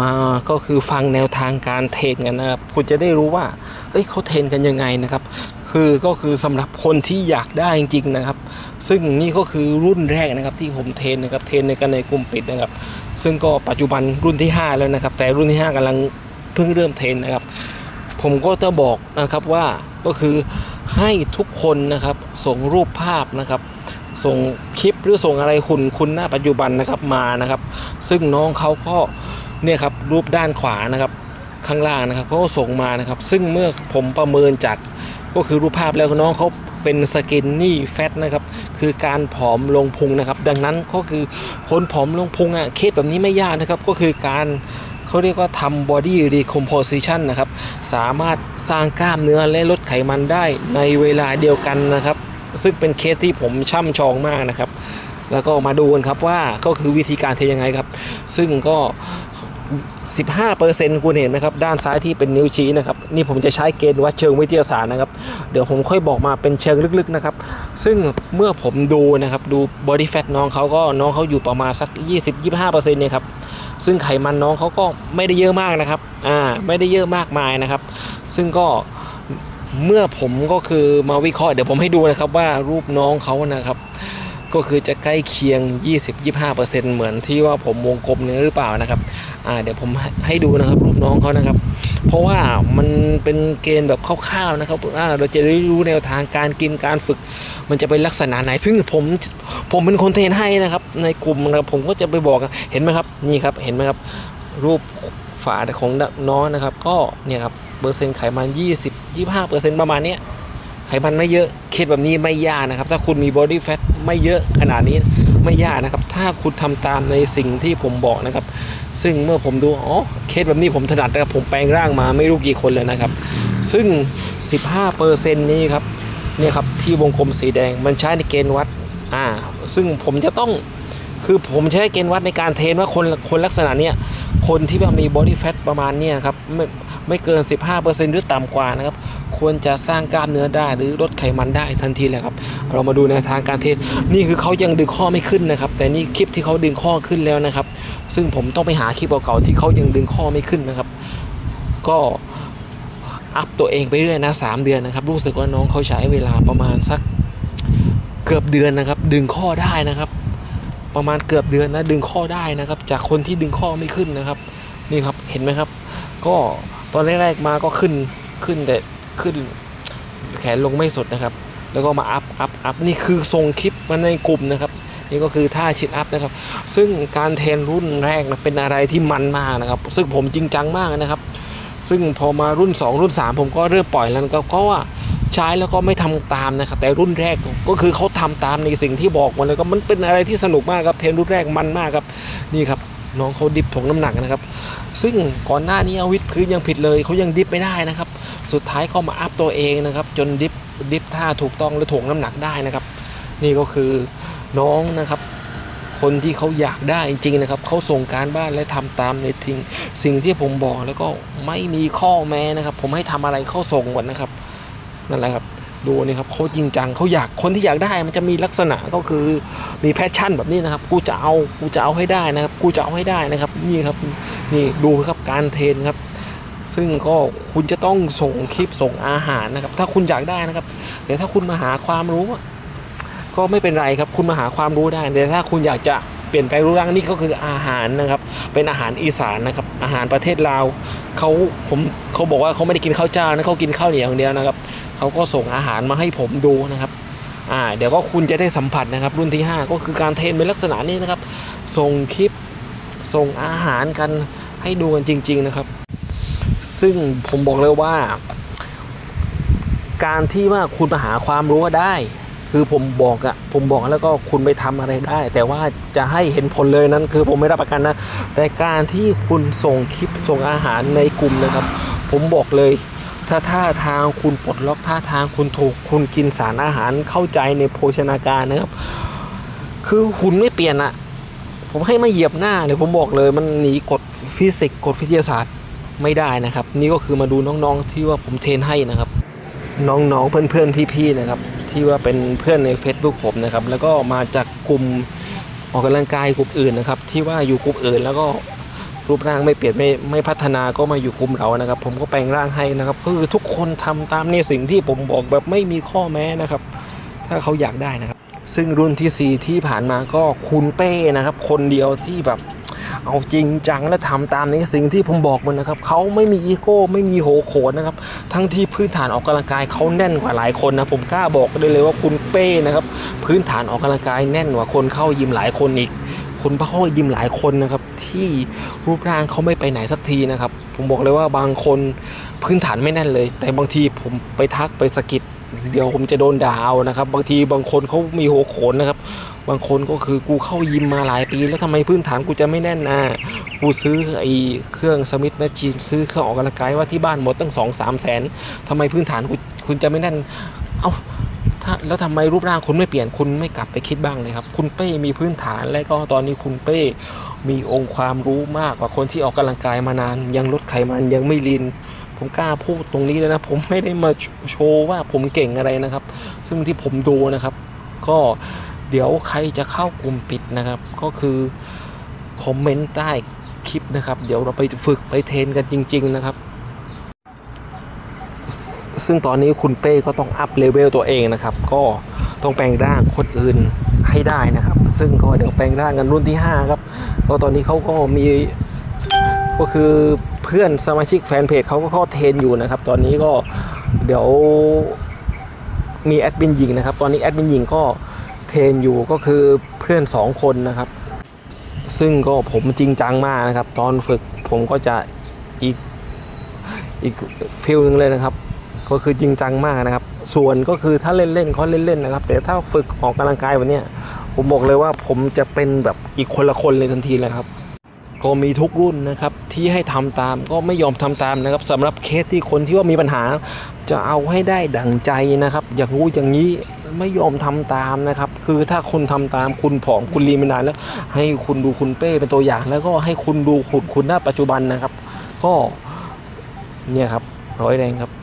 มาก็คือฟังแนวทางการเทรนกันนะครับคุณจะได้รู้ว่าเอ้ยเขาเทรนกันยังไงนะครับ คือก็คือสำหรับคนที่อยากได้จริงๆนะครับ ซึ่งนี่ก็คือรุ่นแรกนะครับที่ผมเทรนนะครับเทรนในกันในกลุ่มปิดนะครับ ซึ่งก็ปัจจุบันรุ่นที่ 5 แล้วนะครับ แต่รุ่นที่ 5กำลังเพิ่งเริ่มเทรนนะครับ ผมก็จะบอกนะครับว่าก็คือให้ทุกคนนะครับส่งรูปภาพนะครับส่งคลิปหรือส่งอะไรคุณคุณหน้าปัจจุบันนะครับมานะครับ ซึ่งน้องเขาก็ เนี่ยครับรูปด้านขวานะครับข้างล่างนะครับเขาก็ส่งมานะครับ ซึ่งเมื่อผมประเมินจากก็คือรูปภาพแล้วน้องเขาเป็นสกินนี่แฟตนะครับ คือการผอมลงพุงนะครับ ดังนั้นก็คือคนผอมลงพุงอะเคสแบบนี้ไม่ยากนะครับ ก็คือการเขาเรียกว่าทำ body recomposition นะครับ สามารถสร้างกล้ามเนื้อและลดไขมันได้ในเวลาเดียวกันนะครับ ซึ่งเป็นเคสที่ผมช่ำชองมากนะครับ แล้วก็มาดูกันครับว่าก็คือวิธีการเทยังไงครับ ซึ่งก็ 15%คุณเห็นไหมครับ ด้านซ้ายที่เป็นนิ้วชี้นะครับ นี่ผมจะใช้เกณฑ์วัดเชิงวิทยาศาสตร์นะครับ เดี๋ยวผมค่อยบอกมาเป็นเชิงลึกๆนะครับ ซึ่งเมื่อผมดูนะครับ ดู body fat น้องเขาก็น้องเขาอยู่ประมาณสัก 20-25%เนี่ยครับ ซึ่งไขมันน้องเขาก็ไม่ได้เยอะมากนะครับ อ่า ไม่ได้เยอะมากมายนะครับ ซึ่งก็เมื่อผมก็คือมาวิเคราะห์เดี๋ยวผมให้ดูนะครับว่ารูปน้องเขานะครับ ก็คือจะใกล้เคียง 20-25%เหมือนที่ว่าผมวงกลมนี้หรือเปล่านะครับอ่าเดี๋ยวผมให้ดูนะครับรูปน้องเขานะครับ เพราะว่ามันเป็นเกณฑ์แบบคร่าวๆนะครับอ่าเราจะได้รู้แนวทางการกินการฝึก มันจะเป็นลักษณะไหน ซึ่งผมผมเป็นคนเทรนให้นะครับ ในกลุ่มนะครับผมก็จะไปบอกเห็นไหมครับนี่ครับเห็นไหมครับ รูปฝาของน้องนะครับ ก็เนี่ยครับเปอร์เซ็นต์ไขมัน 20 25เปอร์เซ็นต์ประมาณเนี้ย ไขมันไม่เยอะเคสแบบนี้ไม่ยากนะครับ ถ้าคุณมีบอดี้แฟทไม่เยอะขนาดนี้ไม่ยากนะครับ ถ้าคุณทำตามในสิ่งที่ผมบอกนะครับ ซึ่งเมื่อผมดูอ๋อเคสแบบนี้ผมถนัดนะครับผมแปลงร่างมาไม่รู้กี่คนเลยนะครับ ซึ่ง 15เปอร์เซ็นต์นี้ครับเนี่ยครับที่วงกลมสีแดงมันใช้ในเกณฑ์วัดอ่าซึ่งผมจะต้อง คือผมใช้เกณฑ์วัดในการเทรนว่าคนคนลักษณะเนี้ยคนที่ว่ามี body fat ประมาณเนี้ยครับไม่ไม่เกิน 15%หรือต่ำกว่านะครับ ควรจะสร้างกล้ามเนื้อได้หรือลดไขมันได้ทันทีเลยครับ เรามาดูในทางการเทรนนี่คือเขายังดึงข้อไม่ขึ้นนะครับ แต่นี่คลิปที่เขาดึงข้อขึ้นแล้วนะครับ ซึ่งผมต้องไปหาคลิปเก่าๆที่เขายังดึงข้อไม่ขึ้นนะครับ ก็อัพตัวเองไปเรื่อยนะสามเดือนนะครับรู้สึกว่าน้องเขาใช้เวลาประมาณสักเกือบเดือนนะครับ ดึงข้อได้นะครับ ประมาณเกือบเดือนนะดึงข้อได้นะครับ จากคนที่ดึงข้อไม่ขึ้นนะครับ นี่ครับเห็นไหมครับ ก็ตอนแรกๆมาก็ขึ้นขึ้นแต่ขึ้นแขนลงไม่สดนะครับ แล้วก็มาอัพอัพอัพนี่คือทรงคลิปมาในกลุ่มนะครับนี่ก็คือท่าชิดอัพนะครับ ซึ่งการเทรนรุ่นแรกนะเป็นอะไรที่มันมากนะครับ ซึ่งผมจริงจังมากนะครับ ซึ่งพอมารุ่น 2 รุ่น 3 ผมก็เริ่มปล่อยแล้วก็ก็ว่า ใช้แล้วก็ไม่ทำตามนะครับแต่รุ่นแรกก็คือเขาทำตามในสิ่งที่บอกมาเลยก็มันเป็นอะไรที่สนุกมากครับเทรนรุ่นแรกมันมากครับนี่ครับน้องเขาดิบถงน้ำหนักนะครับ ซึ่งก่อนหน้านี้อาวิดพื้นยังผิดเลยเขายังดิบไม่ได้นะครับ สุดท้ายเขามาอัพตัวเองนะครับ จนดิฟดิฟท่าถูกต้องและถ่วงน้ำหนักได้นะครับ นี่ก็คือน้องนะครับคนที่เขาอยากได้จริงๆนะครับเขาส่งการบ้านและทำตามในทิ้งสิ่งที่ผมบอกแล้วก็ไม่มีข้อแม้นะครับ ผมให้ทำอะไรเขาส่งหมดนะครับ นั่นแหละครับดูนี่ครับเขาจริงจังเขาอยากคนที่อยากได้มันจะมีลักษณะก็คือมีแพชชั่นแบบนี้นะครับ กูจะเอากูจะเอาให้ได้นะครับ กูจะเอาให้ได้นะครับ นี่ครับนี่ดูครับการเทรนครับ ซึ่งก็คุณจะต้องส่งคลิปส่งอาหารนะครับ ถ้าคุณอยากได้นะครับแต่ถ้าคุณมาหาความรู้ ก็ไม่เป็นไรครับ คุณมาหาความรู้ได้แต่ถ้าคุณอยากจะ เปลี่ยนแปลงรูปร่างนี่ก็คืออาหารนะครับ เป็นอาหารอีสานนะครับ อาหารประเทศลาวเขาผมเขาบอกว่าเขาไม่ได้กินข้าวเจ้านะเขากินข้าวเหนียวอย่างเดียวนะครับเขาก็ส่งอาหารมาให้ผมดูนะครับอ่าเดี๋ยวก็คุณจะได้สัมผัสนะครับ รุ่นที่ 5 ก็คือการเทรนเป็นลักษณะนี้นะครับ ส่งคลิปส่งอาหารกันให้ดูกันจริง ๆนะครับ ซึ่งผมบอกเลยว่า การที่ว่าคุณมาหาความรู้ได้ คือผมบอกอะผมบอกแล้วก็คุณไปทำอะไรได้ แต่ว่าจะให้เห็นผลเลยนั้น คือผมไม่รับประกันนะ แต่การที่คุณส่งคลิปส่งอาหารในกลุ่มนะครับ ผมบอกเลย ถ้าท่าทางคุณปลดล็อกท่าทางคุณถูกคุณกินสารอาหารเข้าใจในโภชนาการนะครับ คือหุ่นไม่เปลี่ยนอะผมให้มาเหยียบหน้าเลยผมบอกเลยมันหนีกฎฟิสิกส์กฎวิทยาศาสตร์ไม่ได้นะครับ นี่ก็คือมาดูน้องๆที่ว่าผมเทรนให้นะครับ น้องๆเพื่อนๆพี่ๆนะครับ ที่ว่าเป็นเพื่อนใน Facebook ผมนะครับ แล้วก็มาจากกลุ่มออกกำลังกายกลุ่มอื่นนะครับ ที่ว่าอยู่กลุ่มอื่น แล้วก็รูปร่างไม่เปลี่ยนไม่ไม่พัฒนาก็มาอยู่กลุ่มเรานะครับ ผมก็แปลงร่างให้นะครับคือทุกคนทำตามในสิ่งที่ผมบอกแบบไม่มีข้อแม้นะครับ ถ้าเขาอยากได้นะครับ ซึ่งรุ่นทีสี่4 ที่ผ่านมาก็คุณเป้นะครับ คนเดียวที่แบบ เอาจริงจังและทำตามในสิ่งที่ผมบอกมันนะครับเขาไม่มีอีโก้ไม่มีโหโขนนะครับทั้งที่พื้นฐานออกกำลังกายเขาแน่นกว่าหลายคนนะผมกล้าบอกได้เลยว่าคุณเป้นะครับพื้นฐานออกกำลังกายแน่นกว่าคนเข้ายิมหลายคนอีกคนเข้ายิมหลายคนนะครับ ที่รูปร่างเขาไม่ไปไหนสักทีนะครับ ผมบอกเลยว่าบางคนพื้นฐานไม่แน่นเลย แต่บางทีผมไปทักไปสกิด เดี๋ยวผมจะโดนด่าเอานะครับ บางทีบางคนเขามีหัวโขนนะครับ บางคนก็คือกูเข้ายิมมาหลายปี แล้วทำไมพื้นฐานกูจะไม่แน่นนะกูซื้อไอ้เครื่องสมิธแมชชีนซื้อเครื่องออกกำลังกายว่าที่บ้านหมดตั้งสองสามแสนทำไมพื้นฐานกูคุณจะไม่แน่น เอ้าถ้าแล้วทำไมรูปร่างคุณไม่เปลี่ยนคุณไม่กลับไปคิดบ้างเลยครับ คุณเป้มีพื้นฐานและก็ตอนนี้คุณเป้มีองค์ความรู้มากกว่าคนที่ออกกำลังกายมานาน ยังลดไขมันยังไม่ลีน ผมกล้าพูดตรงนี้เลยนะ ผมไม่ได้มาโชว์ว่าผมเก่งอะไรนะครับ ซึ่งที่ผมดูนะครับ ก็เดี๋ยวใครจะเข้ากลุ่มปิดนะครับ ก็คือคอมเมนต์ใต้คลิปนะครับ เดี๋ยวเราไปฝึกไปเทรนกันจริง ๆนะครับ ซึ่งตอนนี้คุณเป้ก็ต้องอัพเลเวลตัวเองนะครับ ก็ต้องแปลงร่างคนอื่นให้ได้นะครับ ซึ่งก็เดี๋ยวแปลงร่างกันรุ่นที่ 5 ครับ ก็ตอนนี้เขาก็มีก็คือ พื่อนสมาชิกแฟนเพจเขาก็เข้าเทรนอยู่นะครับ ตอนนี้ก็เดี๋ยวมีแอดมินหญิงนะครับ ตอนนี้แอดมินหญิงก็เทรนอยู่ก็คือเพื่อน 2 คนนะครับ ซึ่งก็ผมจริงจังมากนะครับ ตอนฝึกผมก็จะอีกอีกฟิลหนึงเลยนะครับ ก็คือจริงจังมากนะครับ ส่วนก็คือถ้าเล่นๆเขาเล่นๆนนะครับ แต่ถ้าฝึกออกกำลังกายวันนี้ผมบอกเลยว่าผมจะเป็นแบบอีกคนละคนเลยทันทีเลยครับ ก็มีทุกรุ่นนะครับที่ให้ทำตามก็ไม่ยอมทำตามนะครับสำหรับเคสที่คนที่ว่ามีปัญหา จะเอาให้ได้ดั่งใจนะครับ อย่างงู้อย่างนี้ไม่ยอมทำตามนะครับ คือถ้าคุณทำตามคุณผอมคุณลีมานานแล้ว ให้คุณดูคุณเป้เป็นตัวอย่าง แล้วก็ให้คุณดูคุณคุณหน้าปัจจุบันนะครับ ก็เนี่ยครับร้อยแรงครับ